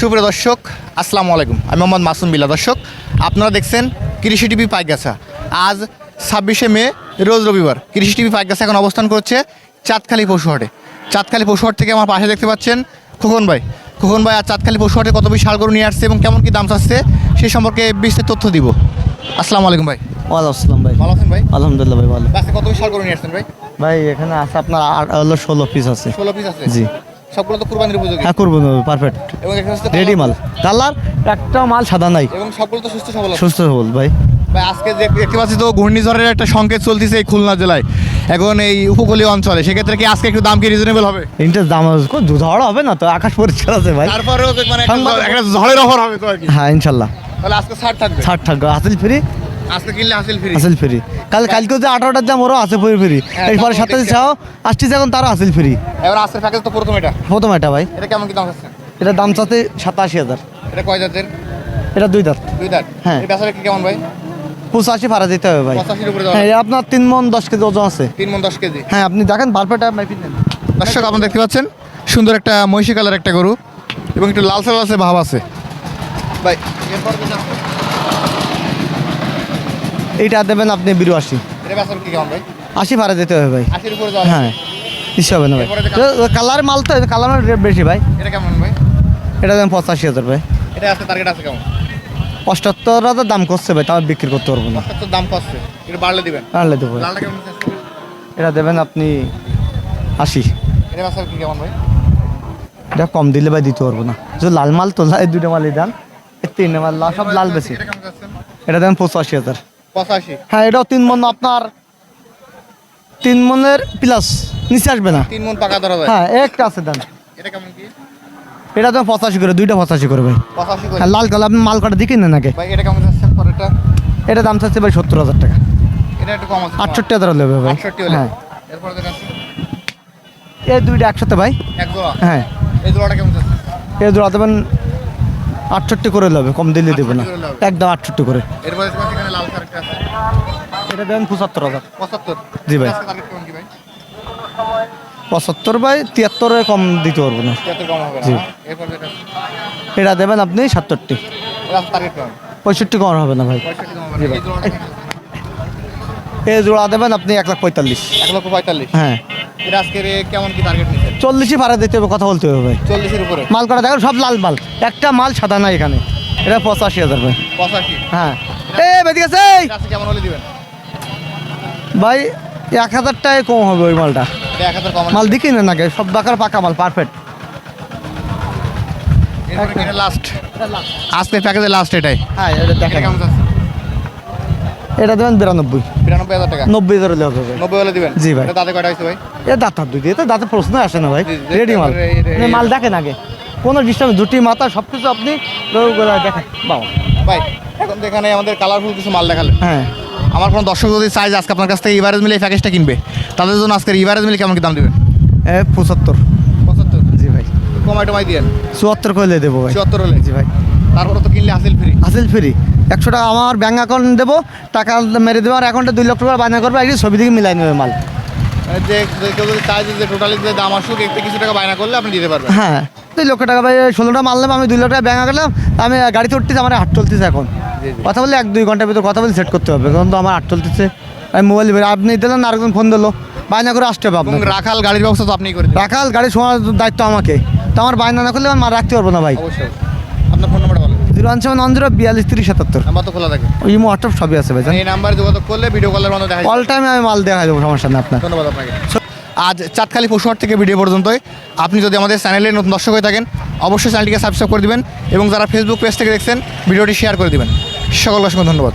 সুপ্রিয় দর্শক আসসালামু আলাইকুম। আমি মোহাম্মদ মাসুম বিল্লা। দর্শক আপনারা দেখছেন কৃষি টিভি পাইগাছা আজ ছাব্বিশে মে রোজ রবিবার। কৃষি টিভি পাইগাছা এখন অবস্থান করছে চাঁদখালি পশুহাটে চাঁদখালি পশুহাট থেকে আমার পাশে দেখতে পাচ্ছেন খোকন ভাই। খোকন ভাই আর চাঁদখালি পশুহাটে কত বেশি শালগরু নিয়ে আসছে এবং কেমন কি দাম চাচ্ছে সেই সম্পর্কে বিস্তারিত তথ্য দিব। আসসালামু আলাইকুম ভাই। ওয়ালাইকুম আসসালাম ভাই। ভালো আছেন ভাই? আলহামদুলিল্লাহ ভাই ভালো। আজকে কত বেশি শালগরু নিয়ে আসছেন ভাই? ভাই এখানে আছে আপনার হলো ষোলো পিস আছে। ষোলো পিস আছে? জি। সবগুলো তো কুরবানির উপযোগী। হ্যাঁ করব পারফেক্ট এবং এখানে হচ্ছে রেডি মাল। কালার একটা মাল সাদা নাই। এবং সবগুলো তো সুস্থ সবল আছে। সুস্থ সবল ভাই। ভাই আজকে যে দেখতে পাচ্ছি তো ঘূর্ণিঝড়ের একটা সংকেত চলতেছে এই খুলনা জেলায়। এখন এই উপকূলীয় অঞ্চলে সেক্ষেত্রে কি আজকে একটু দাম কি রিজনেবল হবে? ইন্টার দাম ঝড় হবে না তো? আকাশ পরিষ্কার আছে ভাই। তারপরেও তো মানে একটা সংবাদ- একটা ঝড়ের অফার হবে তো আর কি। হ্যাঁ ইনশাল্লাহ। তাহলে আজকে ছাড় থাকবে। ছাড় থাকবে। হাসিল ফ্রি আজকে কিনলে হাসিল ফ্রি। হাসিল ফ্রি। কাল কালকে যে আঠারোটার দাম ওরও আছে ফ্রি ফ্রি। হ্যাঁ, এরপরে দেখতে- চাও আসছিস এখন তারও হাসিল ফ্রি। এবার আজকের প্যাকেজ তো প্রথম এটা। প্রথম এটা ভাই। এটা কেমন কি দাম আছে? এটা দাম চাচ্ছে সাতাশি হাজার। এটা কয় জাতের? এটা দুই দাঁত। দুই দাঁত। হ্যাঁ। বেচারা কি কেমন ভাই? পঁচাশি ভাড়া দিতে হবে ভাই। হ্যাঁ আপনার তিন মন দশ কেজি ওজন আছে। তিন মন দশ কেজি। হ্যাঁ আপনি দেখেন বারপেটা মাইপিন নেন দর্শক আপনারা দেখতে পাচ্ছেন সুন্দর একটা মহিষী কালার একটা গরু এবং একটু লালসে লালসে ভাব আছে। ভাই এরপর এইটা দেবেন আপনি বিরাশি এটা কেমন ভাই? আশি ভাড়া দিতে হবে ভাই। হ্যাঁ ইচ্ছে হবে না ভাই। কালার মাল তো কালারের রেট বেশি ভাই। এটা কেমন ভাই? এটা দেন পঁচাশি হাজার ভাই। এটা আছে টার্গেট আছে কেমন? অষ্টাত্তর হাজার দাম করছে ভাই তাও বিক্রি করতে পারব না। দাম কষ্ট একটু বাড়লে দিবেন। আনলে দেবো? এটা দেবেন আপনি আশি। এটা কি কেমন ভাই? এটা কম দিলে ভাই দিতে পারব না। যদি লাল মাল তো এই দুটো মালই দেন। তিনটে মাল লাল- সব লাল বেশি। এটা এটা দেন পঁচাশি হাজার। পঁচাশি। হ্যাঁ এটাও তিন মন আপনার তিন মনের প্লাস নিচে আসবে না। তিন মন পাকা ধরা হ্যাঁ একটা আছে দেন। এটা কেমন কি? এটা তো পঁচাশি করে দুইটা পঁচাশি করে ভাই। পঁচাশি করে। হ্যাঁ লাল কালার আপনি মাল কাটা দিকে নেন আগে। ভাই এটা কেমন পরেরটা? এটা দাম চাচ্ছে ভাই সত্তর হাজার টাকা। এটা একটু কম আছে আটষট্টি হাজার নেবে ভাই। আটষট্টি হ্যাঁ। এরপরে এই দুইটা একসাথে ভাই। এক জোড়া? হ্যাঁ। এই জোড়াটা কেমন যাচ্ছে? এই জোড়া দেবেন আটষট্টি করে নেবে কম দিলে দেবে না। 68 করে নেবে। একদম আটষট্টি করে। এটা দেন পঁচাত্তর হাজার। জি ভাই। ভাই? পঁচাত্তর বাই তিয়াত্তরে কম দিতে পারব না। জি। এটা দেবেন আপনি সাতষট্টি। পঁয়ষট্টি কম হবে না ভাই। কেমন যাচ্ছে? এই জোড়া দেবেন আপনি এক লাখ পঁয়তাল্লিশ। এক লক্ষ পঁয়তাল্লিশ। হ্যাঁ। এটা আজকে কেমন কি টার্গেট চল্লিশই ভাড়া দিতে হবে কথা বলতে হবে ভাই। চল্লিশের উপরে? মাল করা দেখো সব লাল মাল। একটা মাল সাদা নাই এখানে। এটা পঁচাশি হাজার ভাই। পঁচাশি? হ্যাঁ। এ বেদিক আছে কেমন হলে দিবেন? ভাই এক হাজার টাকায় কম হবে ওই মালটা। এক হাজার কম মাল দিকেই না নাকি সব বাকার পাকা মাল পারফেক্ট লাস্ট আজকে প্যাকেজে লাস্ট এটাই। হ্যাঁ এটা এটা কেমন এটা দেবেন বিরানব্বই। বিরানব্বই হাজার টাকা। নব্বই হাজার হলে হবে নব্বই হলে দিবেন? জি ভাই। এটা দাঁতে কয়টা হয়েছে ভাই? এ দাঁত হাত দুই দিয়ে তো দাঁতে প্রশ্ন আসে না ভাই। রেডি মাল। মাল দেখেন আগে। কোনো ডিস্টার্ব দুটি মাথা সব কিছু আপনি দেখেন। বাবা ভাই এখন তো এখানে আমাদের কালারফুল কিছু মাল দেখালেন। হ্যাঁ। আমার কোনো দর্শক যদি চাই আজকে আপনার কাছ থেকে ইভারেজ মিলে এই প্যাকেজটা কিনবে তাদের জন্য আজকে ইভারেজ মিলে কেমন কি দাম দিবেন? পঁচাত্তর। পঁচাত্তর? জি ভাই। কমাই টমাই দিয়েন। চুয়াত্তর করলে দেবো ভাই। চুয়াত্তর হলে? জি ভাই। তারপরে তো কিনলে হাসিল ফ্রি হাসিল ফ্রি একশো টাকা আমার ব্যাঙ্ক অ্যাকাউন্ট দেবো টাকা মেরে দেবো আর অ্যাকাউন্টে দুই লক্ষ টাকা বায়না করবে একদিন ছবি দিকে মিলাই নেবে মাল। যে টোটালি যে দাম আসুক একটু কিছু টাকা বায়না করলে আপনি দিতে পারবেন। হ্যাঁ দুই লক্ষ টাকা ভাই ষোলোটা নেব আমি দুই লক্ষ টাকা ব্যাঙ্ক করলাম আমি উঠতেছি আমার হাট চলতেছে এখন। কথা বললে এক দুই ঘণ্টার ভিতরে কথা বলে সেট করতে হবে তো আমার হাট চলতেছে। আমি মোবাইল আপনি দিলেন আরেকজন ফোন দিলো। বায়না করে আসতে হবে রাখাল গাড়ির ব্যবস্থা তো আপনিই করে রাখাল গাড়ি শোনার দায়িত্ব আমাকে। তো আমার বায়না না করলে আমার রাখতে পারব না ভাই। আপনার ফোন নাম্বারটা zero one seven one zero বিয়াল্লিশ তিরিশ সাতাত্তর। নাম্বার তো খোলা থাকে। ইমো হোয়াটসঅ্যাপ সবই আছে ভাই এই নাম্বারে যোগাযোগ করলে ভিডিও কলের মধ্যে দেখা অল টাইমে আমি মাল দেখা দেবো সমস্যা নেই আপনার। ধন্যবাদ আপনাকে। আজ চাঁদখালি পশুহাট থেকে ভিডিও পর্যন্তই। আপনি যদি আমাদের চ্যানেলে নতুন দর্শক হয়ে থাকেন অবশ্যই চ্যানেলটিকে সাবস্ক্রাইব করে দিবেন এবং যারা ফেসবুক পেজ থেকে দেখছেন ভিডিওটি শেয়ার করে দিবেন। সকল অসংখ্য ধন্যবাদ।